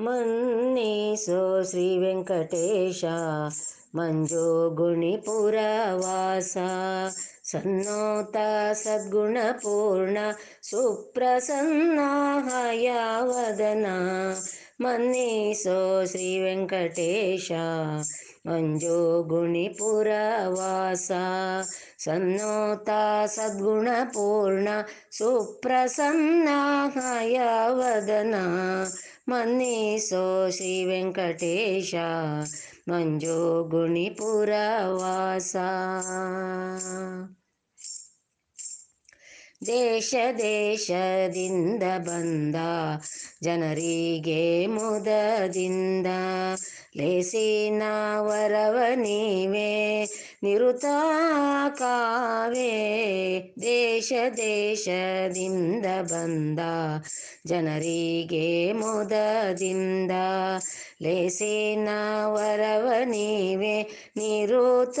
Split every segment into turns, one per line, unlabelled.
మన్నేసో శ్రీ వెంకటేశ మంజో గుణి పురవాస సన్నోత సద్గుణ సద్గుణపూర్ణ సుప్రసన్నాహయావదన. మన్నేసో శ్రీ వెంకటేశ మంజో గుణి పురవాస సన్నోత సద్గుణ సద్గుణపూర్ణ సుప్రసన్నాహయావదన. ಮನ್ನಿಸೋ ಶ್ರೀ ವೆಂಕಟೇಶ ಮಂಜು ಗುಣಿಪುರ ವಾಸ. ದೇಶ ದೇಶದಿಂದ ಬಂದ ಜನರಿಗೆ ಮುದದಿಂದ ಲೇಸಿನ ವರವ ನೀವೇ ನಿರುತ ಕಾವೇ ದೇಶ ದೇಶದಿಂದ ಬಂದ ಜನರಿಗೆ ಮುದದಿಂದ. ಲೇಸಿನ ವರವ ನೀವೇ ನಿರುತ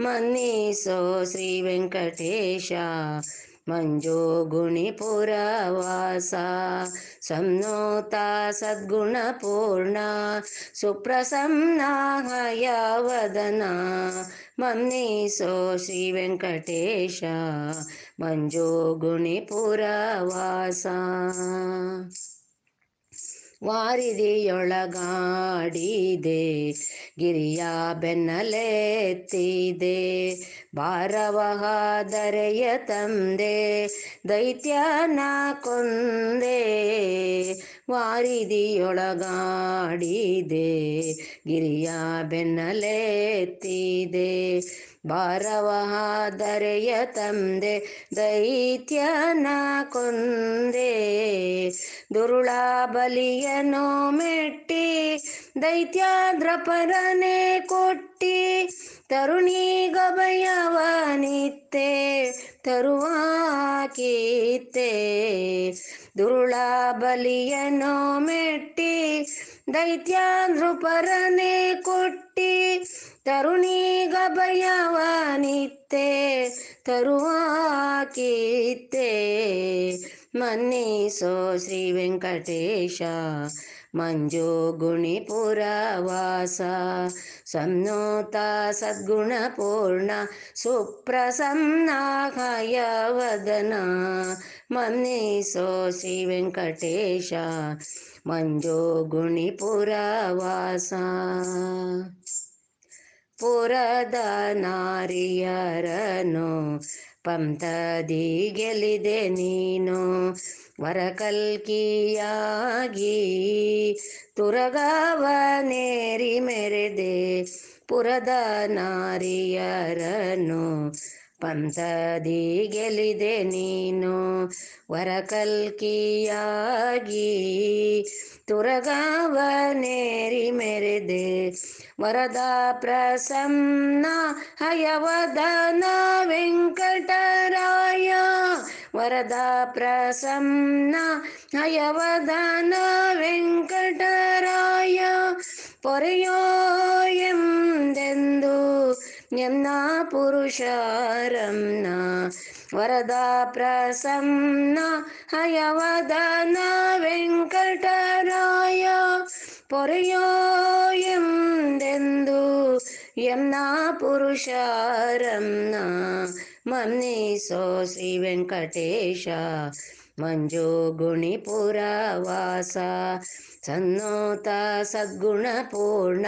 మన్నీసో శ్రీ వెంకటేశ मञ्जोगुणिपुरवासा सम्नोता सद्गुणपूर्णा सुप्रसन्नाहया वदना मम्नीसो श्रीवेङ्कटेश मञ्जोगुणिपुरवासा ವಾರಿದಿಯೊಳಗಾಡಿದೆ ಗಿರಿಯ ಬೆನ್ನಲೆತ್ತಿದೆ ಭಾರವಹಾದರೆಯ ತಂದೆ ದೈತ್ಯನ ಕೊಂದೆ ವಾರಿದಿಯೊಳಗಾಡಿದೆ ಗಿರಿಯ ಬೆನ್ನಲೆತ್ತಿದೆ ಭಾರವಹಾದರೆಯ ತಂದೆ ದೈತ್ಯನ ಕೊಂದೆ ದುರುಳ ಬಲಿಯನೋ ಮೆಟ್ಟಿ, ದೈತ್ಯಾದ್ರಪರನೆ ಕೊಟ್ಟಿ, ತರುಣಿ ಗಭಯವನಿತ್ತೆ ತರುವಾಕೀತೆ ದುರುಳಾ ಬಲಿಯನೋ ಮೆಟ್ಟಿ, ದೈತ್ಯಾದ್ರಪರನೇ ಕೊಟ್ಟಿ, ತರುಣಿ ಗಭಯವನಿತ್ತೆ ತರುವಾಕೀತೆ ಮನ್ನಿಸೋ ಶ್ರೀ ವೆಂಕಟೇಶ ಮಂಜು ಗುಣಿಪುರ ವಾಸ ಸನ್ನೋತ ಸದ್ಗುಣ ಪೂರ್ಣ ಸುಪ್ರಸನ್ನ ಹಯವದನ ಮನ್ನಿಸೋ ಶ್ರೀ ವೆಂಕಟೇಶ ಮಂಜು ಗುಣಿಪುರ ವಾಸ ಪುರದ ನಾರಿಯರನು ಪಂಥದಿ ಗೆಲಿದೆ ನೀನು ವರಕಲ್ಕಿಯಾಗಿ. ತುರಗವನೇರಿ ಮೆರೆದೆ ಪುರದ ನಾರಿಯರನು ಪಂಥದಿ ಗೆಲಿದೆ ನೀನು ವರಕಲ್ಕಿಯಾಗಿ. ತುರಗವನೇರಿ ಮೆರೆದೆ, ವರದ ಪ್ರಸನ್ನ ಹಯವದನ ವೆಂಕಟರಾಯ ವರದ ಪ್ರಸನ್ನ ಹಯವದನ ವೆಂಕಟರಾಯ ಪೊರೆಯೋ എന്നാ പുരുഷാരംന വരദാ പ്രസന്ന ഹയവദന വെങ്കടരായ പൊറിയോ എന്തെന്തു എന്നാ പുരുഷാരംന മന്നീസോ ശ്രീ വെങ്കടേശ मञ्जोगुणिपुरावास सन्नोता सद्गुणपूर्ण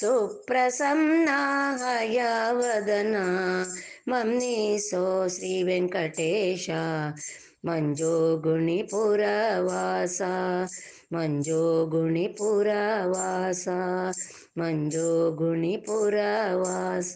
सुप्रसन्नाहयावदना मम्नीसो श्रीवेङ्कटेश मञ्जोगुणिपुरवास मञ्जोगुणिपुरवास मञ्जोगुणिपुरवास